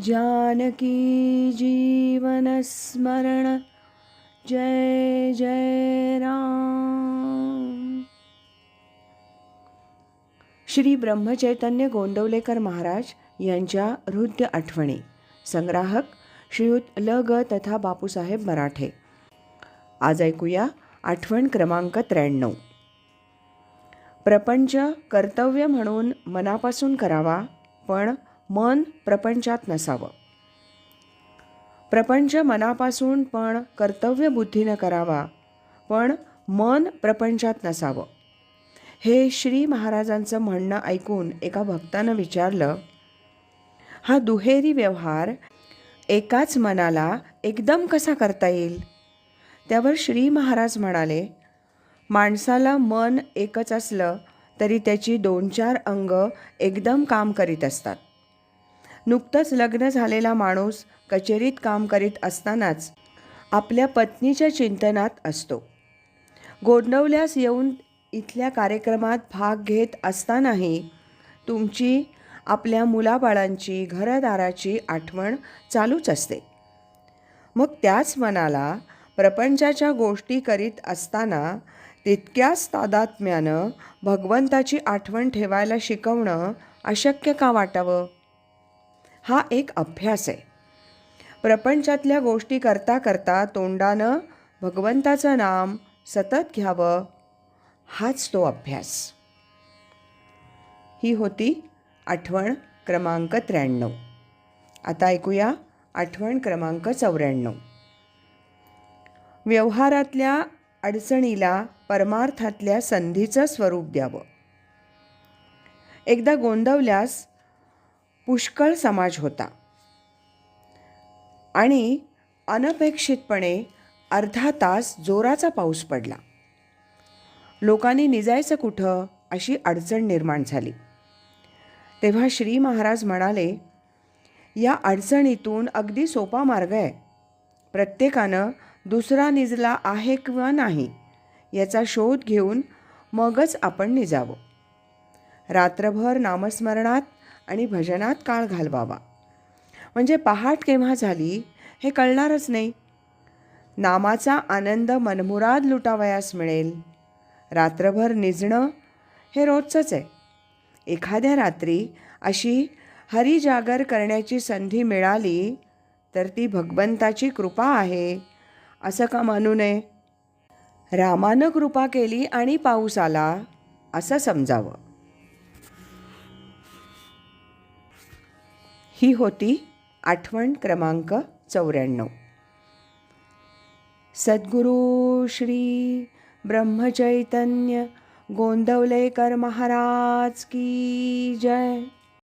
जानकी जीवनस्मरण जय जय राम। श्री ब्रह्मचैतन्य गोंदवलेकर महाराज यांच्या हृदय आठवणी। संग्राहक श्रीयुत ल ग तथा बापूसाहेब मराठे। आज ऐकूया आठवण क्रमांक त्र्याण्णव। प्रपंच कर्तव्य म्हणून मनापासून करावा पण मन प्रपंचात नसावं. प्रपंच मनापासून पण कर्तव्यबुद्धीनं करावा पण मन प्रपंचात नसावं. हे श्री महाराजांचं म्हणणं ऐकून एका भक्तानं विचारलं हा दुहेरी व्यवहार एकाच मनाला एकदम कसा करता येईल? त्यावर श्री महाराज म्हणाले माणसाला मन एकच असलं तरी त्याची दोन चार अंग एकदम काम करीत असतात. नुकतंच लग्न झालेला माणूस कचेरीत काम करीत असतानाच आपल्या पत्नीच्या चिंतनात असतो. गोंडवल्यास येऊन इथल्या कार्यक्रमात भाग घेत असतानाही तुमची आपल्या मुलाबाळांची घरदाराची आठवण चालूच असते. मग त्याच मनाला प्रपंचाच्या गोष्टी करीत असताना तितक्याच तादात्म्यानं भगवंताची आठवण ठेवायला शिकवणं अशक्य का वाटावं? हा एक अभ्यास आहे. प्रपंचातल्या गोष्टी करता करता तोंडानं भगवंताचं नाम सतत घ्यावं हाच तो अभ्यास. ही होती आठवण क्रमांक त्र्याण्णव. आता ऐकूया आठवण क्रमांक चौऱ्याण्णव. व्यवहारातल्या अडचणीला परमार्थातल्या संधीचं स्वरूप द्यावं. एकदा गोंदवल्यास पुष्कळ समाज होता. आणि अनपेक्षितपणे अर्धा तास जोराचा पाऊस पडला. लोकांनी निजायचं कुठं अशी अडचण निर्माण झाली. तेव्हा श्री महाराज म्हणाले या अडचणीतून अगदी सोपा मार्ग आहे. प्रत्येकानं दुसरा निजला आहे किंवा नाही याचा शोध घेऊन मगच आपण निजावं. रात्रभर नामस्मरणात आणि भजनात काळ घालवावा. म्हणजे पहाट केव्हा झाली हे कळणारच नाही. नामाचा आनंद मनमुराद लुटावयास मिळेल. रात्रभर निजणं हे रोजचंच आहे. एखाद्या रात्री अशी हरिजागर करण्याची संधी मिळाली तर ती भगवंताची कृपा आहे असं का मानू नये? रामानं कृपा केली आणि पाऊस आला असं समजावं. ही होती आठवण क्रमांक चौऱ्याण्णव. सद्गुरू श्री ब्रह्मचैतन्य गोंदवलेकर महाराज की जय.